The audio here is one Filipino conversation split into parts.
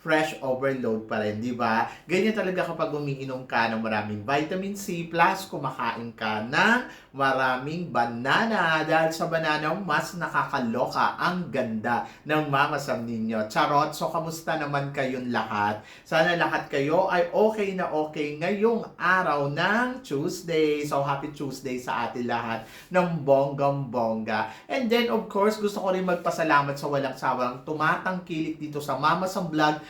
fresh overload pa rin, di ba? Ganyan talaga kapag umiinom ka ng maraming vitamin C plus kumakain ka ng maraming banana dahil sa banana mas nakakaloka ang ganda ng mamasam ninyo. Charot! So, kamusta naman kayong lahat? Sana lahat kayo ay okay na okay ngayong araw ng Tuesday. So, happy Tuesday sa atin lahat ng bonggang-bongga. And then, of course, gusto ko rin magpasalamat sa walang sawang tumatangkilik dito sa Mamasam Vlog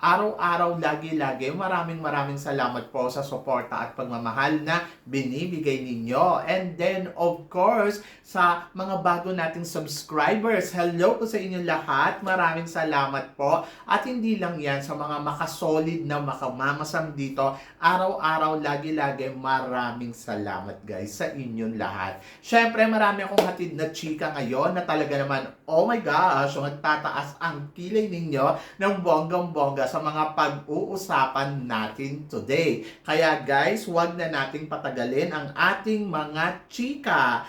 araw-araw, lagi-lagi. Maraming maraming salamat po sa suporta at pagmamahal na binibigay ninyo. And then, of course, sa mga bago nating subscribers, hello po sa inyo lahat. Maraming salamat po. At hindi lang yan, sa mga makasolid na makamamasam dito, araw-araw, lagi-lagi, maraming salamat guys sa inyong lahat. Syempre, marami akong hatid na chika ngayon na talaga naman, oh my gosh, magtataas ang kilay ninyo ng bonggang-bongga sa mga pag-uusapan natin today. Kaya guys, wag na nating patagalin ang ating mga chika.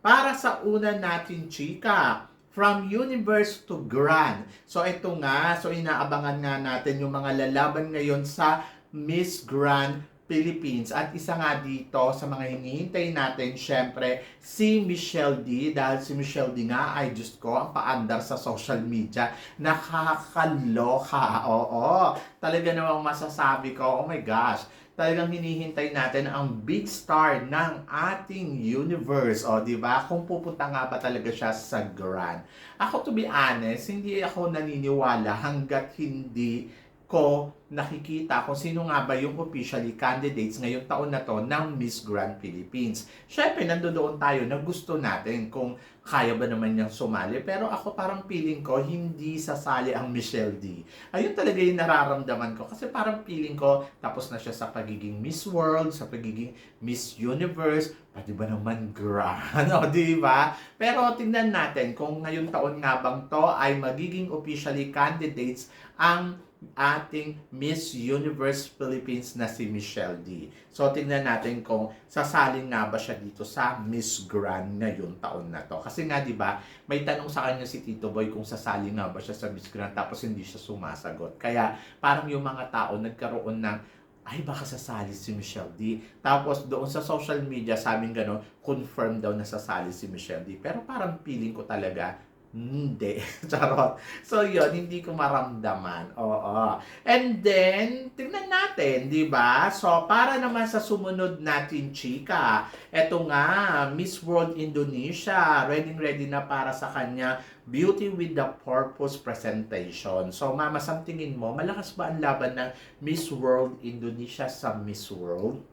Para sa una natin chika, from universe to grand. So ito nga, so inaabangan nga natin yung mga lalaban ngayon sa Miss Grand Philippines. At isa nga dito sa mga hinihintay natin, syempre, si Michelle D. Dahil si Michelle D nga, ay Diyos ko, ang paandar sa social media. Nakakaloka. Oo. Talaga namang masasabi ko, oh my gosh, talagang hinihintay natin ang big star ng ating universe. O, di ba? Kung pupunta nga ba talaga siya sa Grand. Ako, to be honest, hindi ako naniniwala hanggat hindi ko nakikita kung sino nga ba yung officially candidates ngayong taon na to ng Miss Grand Philippines. Siyempre, nandoon tayo na gusto natin kung kaya ba naman niyang sumali. Pero ako parang feeling ko, hindi sasali ang Michelle D. Ayun talaga yung nararamdaman ko. Kasi parang feeling ko, tapos na siya sa pagiging Miss World, sa pagiging Miss Universe, pati ba naman grand, o di ba? Pero tingnan natin kung ngayong taon nga bang to ay magiging officially candidates ang ating Miss Universe Philippines na si Michelle D. So, tingnan natin kung sasalin nga ba siya dito sa Miss Grand ngayong taon na to. Kasi nga, di ba, may tanong sa kanya si Tito Boy kung sasali nga ba siya sa Miss Grand tapos hindi siya sumasagot. Kaya, parang yung mga tao nagkaroon ng ay baka sasali si Michelle D. Tapos doon sa social media, sabing gano'n, confirm daw na sasali si Michelle D. Pero parang feeling ko talaga, hindi. Charot. So, yun, hindi ko maramdaman. Oo. And then, tingnan natin, di ba? So, para naman sa sumunod natin, chika, eto nga, Miss World Indonesia, ready-ready na para sa kanya Beauty with the Purpose presentation. So, mama, sa tingin mo, malakas ba ang laban ng Miss World Indonesia sa Miss World?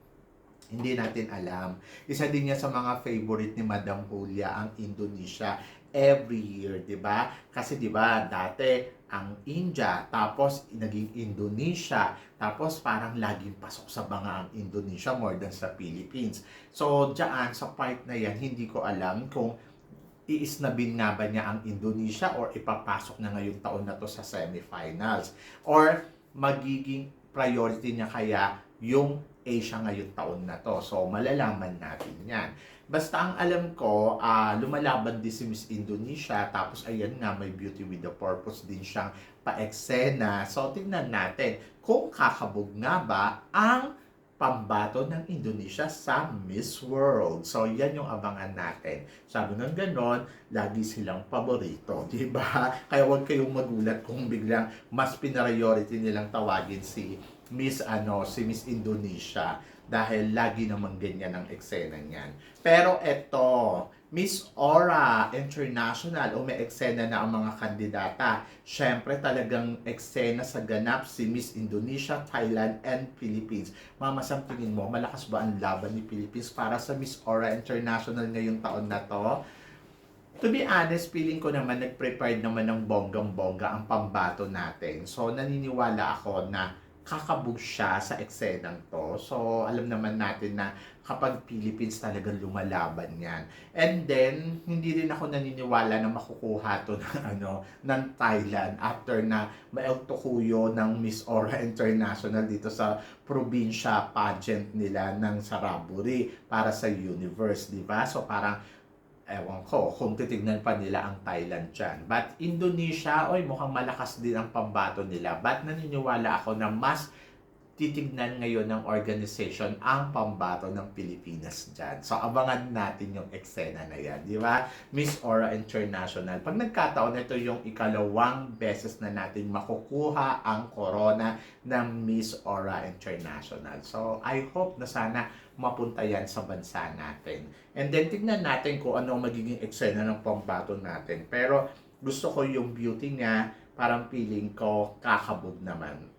Hindi natin alam. Isa din niya sa mga favorite ni Madam Julia ang Indonesia every year, 'di ba? Kasi 'di ba, dati ang India, tapos naging Indonesia, tapos parang laging pasok sa banga ang Indonesia more than sa Philippines. So, diyan sa part na 'yan, hindi ko alam kung iisnabin nga ba niya ang Indonesia or ipapasok na ngayong taon na to sa semifinals or magiging priority niya kaya yung Asia ngayong taon na to. So, malalaman natin yan. Basta ang alam ko, ah, lumalaban din si Miss Indonesia, tapos ayan nga, may Beauty with the Purpose din siyang pa-eksena. So, tingnan natin kung kakabog nga ba ang pambato ng Indonesia sa Miss World. So, yan yung abangan natin. Sabi ng ganon, lagi silang paborito, di ba? Kaya huwag kayong magulat kung biglang mas pinariority nilang tawagin si Miss ano, si Miss Indonesia dahil lagi naman ganyan ang eksena niyan. Pero eto, Miss Aura International o may eksena na ang mga kandidata. Siyempre talagang eksena sa ganap si Miss Indonesia, Thailand, and Philippines. Mama, sa tingin mo, malakas ba ang laban ni Philippines para sa Miss Aura International ngayong taon na to? To be honest, feeling ko naman nag-prepared naman ng bonggang-bongga ang pambato natin. So, naniniwala ako na kakabog siya sa eksenang to. So, alam naman natin na kapag Philippines talagang lumalaban yan. And then, hindi rin ako naniniwala na makukuha to ng, ano, ng Thailand after na maeltokuyo ng Miss Aura International dito sa probinsya pageant nila ng Saraburi para sa universe, di ba? So, parang ewan ko kung titignan pa nila ang Thailand dyan. But Indonesia, oy, mukhang malakas din ang pambato nila. But naniniwala ako na mas titignan ngayon ng organization ang pambato ng Pilipinas dyan. So, abangan natin yung eksena na yan, di ba? Miss Aura International. Pag nagkataon, ito yung ikalawang beses na natin makukuha ang corona ng Miss Aura International. So, I hope na sana mapunta yan sa bansa natin. And then, tignan natin kung ano magiging eksena ng pambato natin. Pero, gusto ko yung beauty niya, parang feeling ko kakabog naman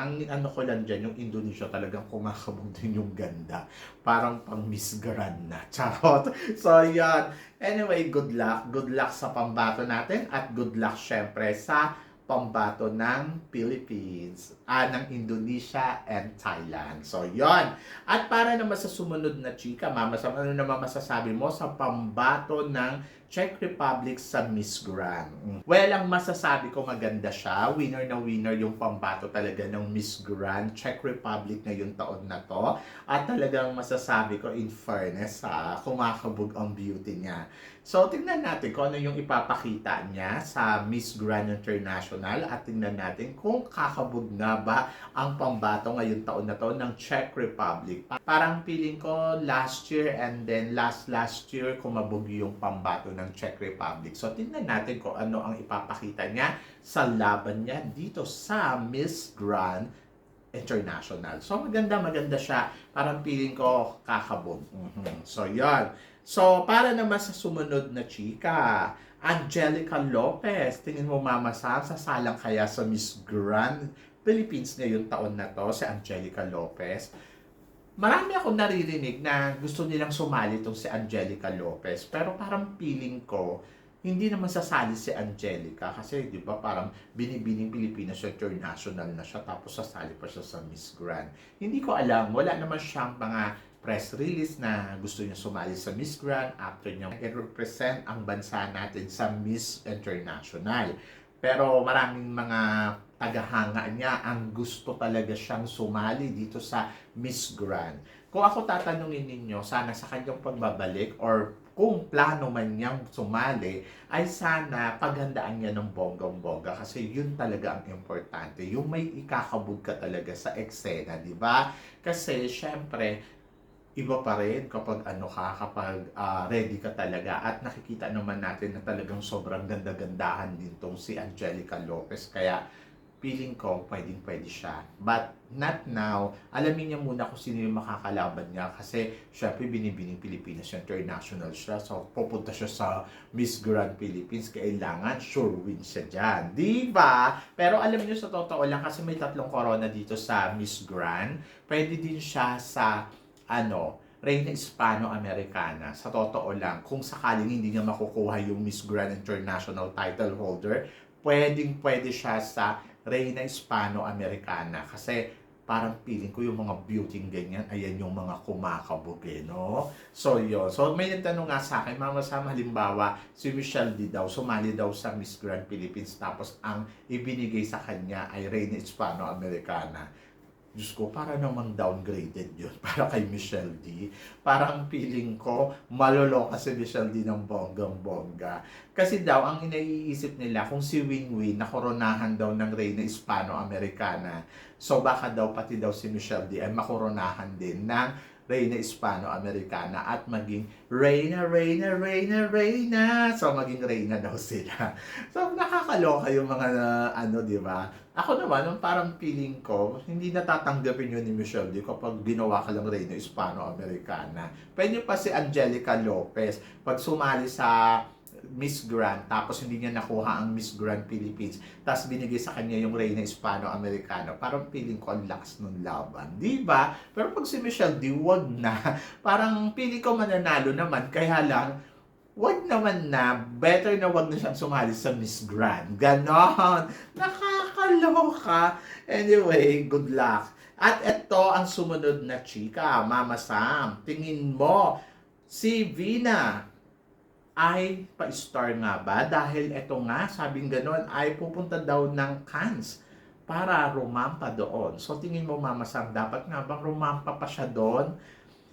ang ano ko lang dyan, yung Indonesia talagang kumakabog din yung ganda. Parang pang Miss Grand na. Charot. So, yan. Anyway, good luck. Good luck sa pambato natin at good luck syempre sa pambato ng Philippines, ah, ng Indonesia and Thailand. So, yon. At para naman sa sumunod na chika, mama, sa ano naman masasabi mo sa pambato ng Czech Republic sa Miss Grand? Mm. Well, ang masasabi ko maganda siya. Winner na winner yung pambato talaga ng Miss Grand Czech Republic ngayong taon na to. At talagang masasabi ko in fairness, ha, kumakabog ang beauty niya. So, tingnan natin kung ano yung ipapakita niya sa Miss Grand International at tingnan natin kung kakabog nga ba ang pambato ngayong taon na to ng Czech Republic. Parang feeling ko last year and then last last year kumabog yung pambato ng Czech Republic. So, tingnan natin kung ano ang ipapakita niya sa laban niya dito sa Miss Grand International. So, maganda, maganda siya. Parang feeling ko kakabog. Mhm. So, yon So, para naman sa sumunod na chika, Angelica Lopez. Tingin mo, Mama Sam, sasalang kaya sa Miss Grand Philippines ngayong taon na to, si Angelica Lopez. Marami akong naririnig na gusto nilang sumali itong si Angelica Lopez. Pero parang feeling ko, hindi naman sasali si Angelica kasi 'di ba parang binibining Pilipinas siya international na siya tapos sasali pa siya sa Miss Grand. Hindi ko alam, wala naman siyang mga press release na gusto niya sumali sa Miss Grand after niya i-represent ang bansa natin sa Miss International. Pero maraming mga tagahanga niya ang gusto talaga siyang sumali dito sa Miss Grand. Kung ako tatanungin ninyo, sana sa kanyang pagbabalik or kung plano man niyang sumali, ay sana paghandaan niya ng bonggang-bongga kasi yun talaga ang importante. Yung may ikakabog ka talaga sa eksena, di ba? Kasi, syempre, iba pa rin kapag ano ka, kapag ah, ready ka talaga at nakikita naman natin na talagang sobrang ganda-gandahan din tong si Angelica Lopez. Kaya, feeling ko pwedeng pwede siya. But not now. Alamin niya muna kung sino yung makakalaban niya kasi syempre binibining Pilipinas siya, international siya. So pupunta siya sa Miss Grand Philippines. Kailangan sure win siya dyan. Di ba? Pero alam niyo sa totoo lang kasi may tatlong corona dito sa Miss Grand. Pwede din siya sa ano, Reina Hispano-Americana. Sa totoo lang, kung sakaling hindi niya makukuha yung Miss Grand International title holder, pwedeng pwede siya sa Reina Hispano-Americana kasi parang feeling ko yung mga beauty ganyan, ayan yung mga kumakabog eh, no? So, yun. So, may nagtanong nga sa akin, Mama Sam, halimbawa, si Michelle D daw, sumali daw sa Miss Grand Philippines, tapos ang ibinigay sa kanya ay Reina Hispano-Americana. Diyos ko, para naman downgraded yun para kay Michelle D. Parang feeling ko, maloloka si Michelle D ng bonggang-bongga. Kasi daw, ang inaiisip nila, kung si Wingwin nakoronahan daw ng Reina Hispano-Americana, so baka daw pati daw si Michelle D ay makoronahan din ng Reina Hispano-Americana at maging Reina, Reina, Reina, Reina. So, maging Reina daw sila. So, nakakaloka yung mga, uh, ano, di ba? Ako naman, yung parang feeling ko, hindi natatanggapin yun ni Michelle D kapag ginawa ka lang Reina Hispano-Americana. Pwede pa si Angelica Lopez, pag sumali sa Miss Grand, tapos hindi niya nakuha ang Miss Grand Philippines, tapos binigay sa kanya yung Reina Hispano-Americano, parang feeling ko ang lakas ng laban. Di ba? Pero pag si Michelle, di wag na. Parang feeling ko mananalo naman, kaya lang, wag naman na, better na wag na siyang sumali sa Miss Grand. Ganon. Nakakaloka. Anyway, good luck. At ito ang sumunod na chika, Mama Sam. Tingin mo, si Vina ay pa-star nga ba? Dahil ito nga, sabing ganon, ay pupunta daw ng Cannes para rumampa doon. So tingin mo, Mama Sam, dapat nga bang rumampa pa siya doon?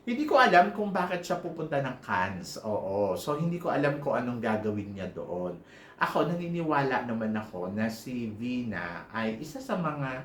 Hindi ko alam kung bakit siya pupunta ng Cannes. Oo. So, hindi ko alam kung anong gagawin niya doon. Ako, naniniwala naman ako na si Vina ay isa sa mga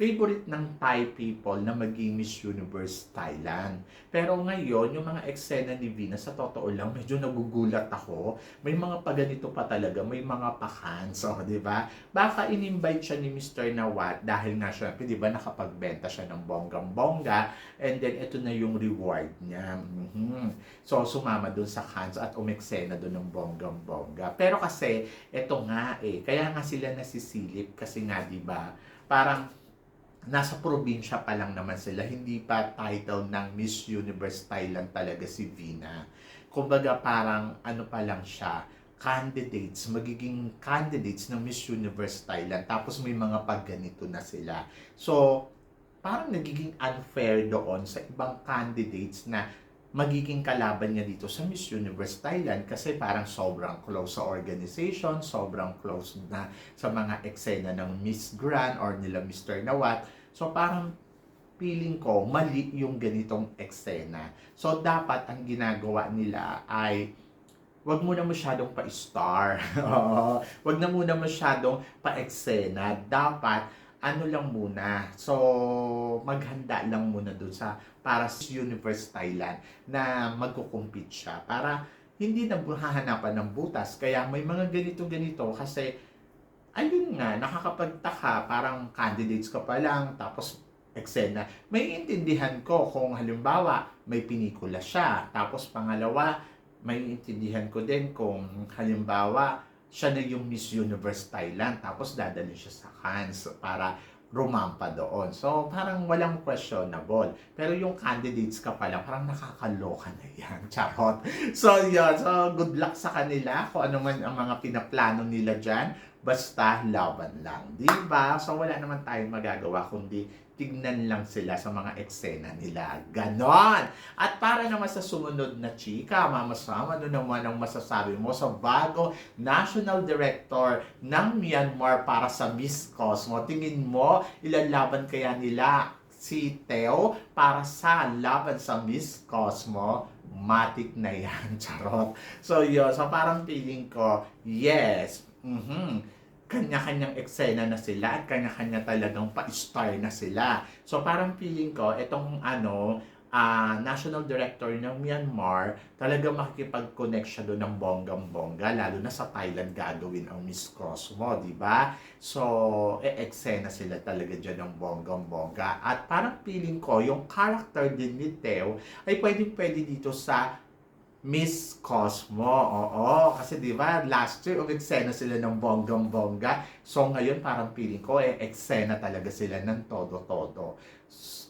favorite ng Thai people na maging Miss Universe Thailand. Pero ngayon, yung mga eksena ni Vina, sa totoo lang, medyo nagugulat ako. May mga paganito pa talaga, may mga pakans, oh, di ba? Baka in-invite siya ni Mr. Nawat dahil nga syempre, di ba, nakapagbenta siya ng bonggang-bongga and then ito na yung reward niya. Mhm. So, sumama dun sa Cannes at umeksena dun ng bonggang-bongga. Pero kasi, ito nga eh, kaya nga sila nasisilip kasi nga, di ba, parang nasa probinsya pa lang naman sila, hindi pa title ng Miss Universe Thailand talaga si Vina. Kumbaga parang ano pa lang siya, candidates, magiging candidates ng Miss Universe Thailand. Tapos may mga pagganito na sila. So, parang nagiging unfair doon sa ibang candidates na magiging kalaban niya dito sa Miss Universe Thailand kasi parang sobrang close sa organization, sobrang close na sa mga eksena ng Miss Grand or nila Mr. Nawat. So parang feeling ko mali yung ganitong eksena. So dapat ang ginagawa nila ay wag muna masyadong pa-star. Wag na muna masyadong pa-eksena. Dapat ano lang muna. So, maghanda lang muna dun sa para sa Universe Thailand na magkukumpit siya para hindi na hahanapan ng butas. Kaya may mga ganito-ganito kasi ayun nga, nakakapagtaka, parang candidates ka pa lang, tapos eksena. May intindihan ko kung halimbawa may pinikula siya, tapos pangalawa, may intindihan ko din kung halimbawa siya na yung Miss Universe Thailand, tapos dadalhin siya sa Cannes para rumampa doon. So, parang walang questionable. Pero yung candidates ka pala, parang nakakaloka na yan. Charot. So, yun. So, good luck sa kanila. Kung ano man ang mga pinaplano nila dyan, basta laban lang. Di ba? So, wala naman tayong magagawa kundi tignan lang sila sa mga eksena nila. Ganon! At para naman sa sumunod na chika, Mama Sam, ano naman ang masasabi mo sa bago National Director ng Myanmar para sa Miss Cosmo? Tingin mo, ilalaban kaya nila si Teo para sa laban sa Miss Cosmo? Matik na yan, charot. So yun, so parang feeling ko, yes, mhm kanya-kanyang eksena na sila at kanya-kanya talagang pa-star na sila. So parang feeling ko, itong ano, ah, National Director ng Myanmar, talaga makikipag-connect siya doon ng bonggang-bongga, lalo na sa Thailand gagawin ang Miss Cosmo, di ba? So, e eksena sila talaga dyan ng bonggang-bongga. At parang feeling ko, yung character din ni Teo ay pwedeng-pwede dito sa Miss Cosmo. Oo, kasi 'di ba, last year umeksena sila ng bonggang-bongga. So ngayon parang feeling ko eh eksena talaga sila ng todo-todo.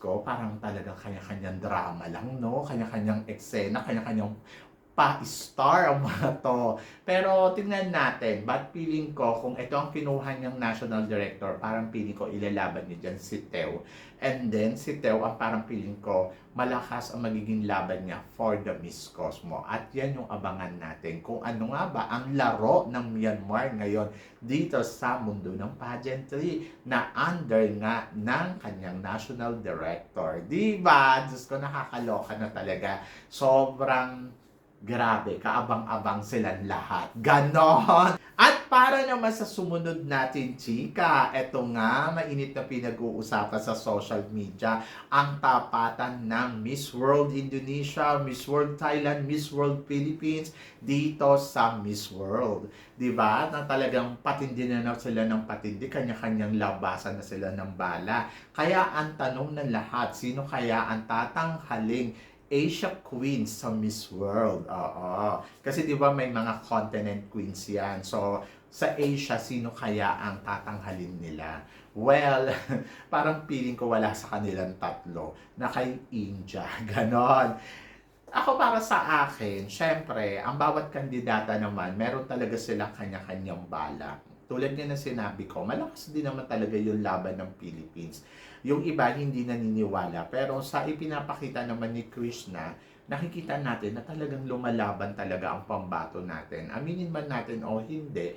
Ko parang talagang kanya-kanyang drama lang, no? Kanya-kanyang eksena, kanya-kanyang pa-star ang mga to. Pero tingnan natin, but feeling ko kung ito ang kinuha niyang national director, parang feeling ko ilalaban niya dyan si Teo. And then si Teo, ang parang feeling ko, malakas ang magiging laban niya for the Miss Cosmo. At yan yung abangan natin kung ano nga ba ang laro ng Myanmar ngayon dito sa mundo ng pageantry na under nga ng kanyang national director. Diba? Diyos ko, nakakaloka na talaga. Sobrang Grabe, kaabang-abang silang lahat. Ganon! At para naman sa sumunod natin, chika, eto nga, mainit na pinag-uusapan sa social media, ang tapatan ng Miss World Indonesia, Miss World Thailand, Miss World Philippines, dito sa Miss World. Ba? Na talagang patindi na na sila ng patindi, kanya-kanyang labasan na sila ng bala. Kaya ang tanong ng lahat, sino kaya ang tatanghaling Asia Queens sa Miss World. Oo. Kasi 'di ba may mga continent queens 'yan. So sa Asia sino kaya ang tatanghalin nila? Well, parang feeling ko wala sa kanilang tatlo na kay India. Ganon. Ako para sa akin, syempre, ang bawat kandidata naman, meron talaga silang kanya-kanyang balak. Tulad nga na sinabi ko, malakas din naman talaga yung laban ng Philippines. Yung iba hindi naniniwala, pero sa ipinapakita naman ni Krishna, nakikita natin na talagang lumalaban talaga ang pambato natin. Aminin man natin o hindi,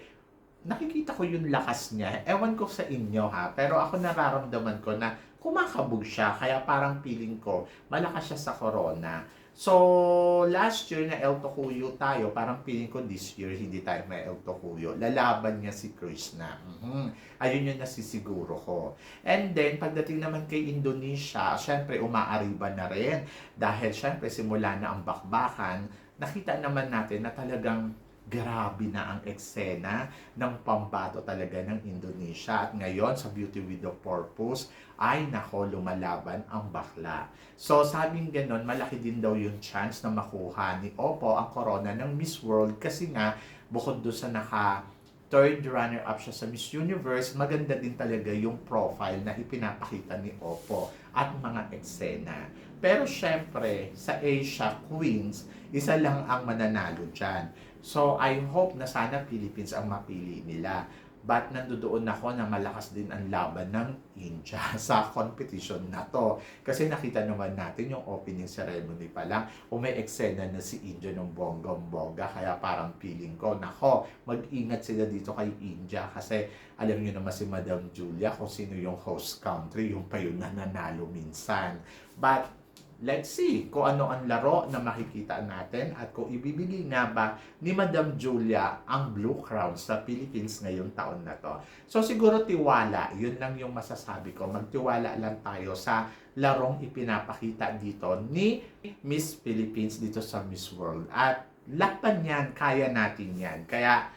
nakikita ko yung lakas niya. Ewan ko sa inyo ha, pero ako nararamdaman ko na kumakabog siya, kaya parang feeling ko malakas siya sa corona. So, last year na El Tocuyo tayo, parang feeling ko this year hindi tayo may El Tocuyo. Lalaban niya si Krishna. Mhm. Ayun yung nasisiguro ko. And then, pagdating naman kay Indonesia, syempre umaariba na rin. Dahil syempre simula na ang bakbakan, nakita naman natin na talagang grabe na ang eksena ng pambato talaga ng Indonesia. At ngayon, sa Beauty with a Purpose, ay nako, lumalaban ang bakla. So, sabing ganon, malaki din daw yung chance na makuha ni Oppo ang corona ng Miss World kasi nga, bukod doon sa naka third runner-up siya sa Miss Universe, maganda din talaga yung profile na ipinapakita ni Oppo at mga eksena. Pero syempre, sa Asia Queens, isa lang ang mananalo dyan. So, I hope na sana Philippines ang mapili nila. But nandoon ako na malakas din ang laban ng India sa competition na to. Kasi nakita naman natin yung opening ceremony pa lang, may eksena na si India ng bonggong-bongga. Kaya parang feeling ko, nako, mag-ingat sila dito kay India. Kasi alam niyo naman si Madam Julia kung sino yung host country, yung pa yun nananalo minsan. But let's see kung ano ang laro na makikita natin at kung ibibigay nga ba ni Madam Julia ang Blue Crown sa Philippines ngayong taon na to. So siguro tiwala, yun lang yung masasabi ko. Magtiwala lang tayo sa larong ipinapakita dito ni Miss Philippines dito sa Miss World. At laban yan, kaya natin yan. Kaya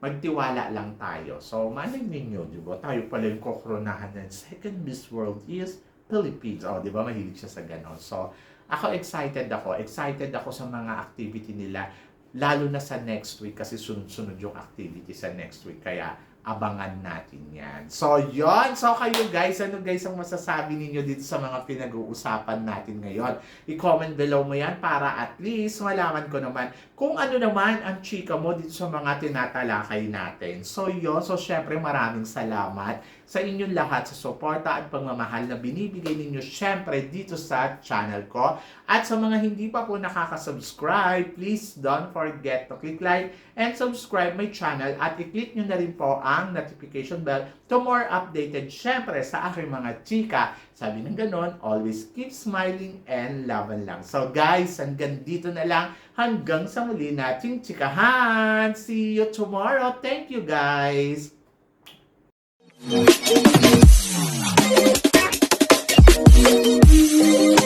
magtiwala lang tayo. So, manig ninyo, di ba? Tayo pala yung kokronahan ng second Miss World is Philippines. O, di ba? Mahilig siya sa ganon. So, ako excited ako. Excited ako sa mga activity nila. Lalo na sa next week kasi sunod-sunod yung activity sa next week. Kaya, abangan natin yan. So, yon So, kayo guys, ano guys ang masasabi ninyo dito sa mga pinag-uusapan natin ngayon? I-comment below mo yan para at least malaman ko naman kung ano naman ang chika mo dito sa mga tinatalakay natin. So, yon So, syempre, maraming salamat sa inyong lahat sa suporta at pagmamahal na binibigay ninyo syempre dito sa channel ko. At sa mga hindi pa po nakaka-subscribe, please don't forget to click like and subscribe my channel at i-click nyo na rin po ang notification bell to more updated syempre sa aking mga chika. Sabi ng ganon, always keep smiling and laban lang. So guys, hanggang dito na lang. Hanggang sa muli nating chikahan. See you tomorrow. Thank you guys. Thank you.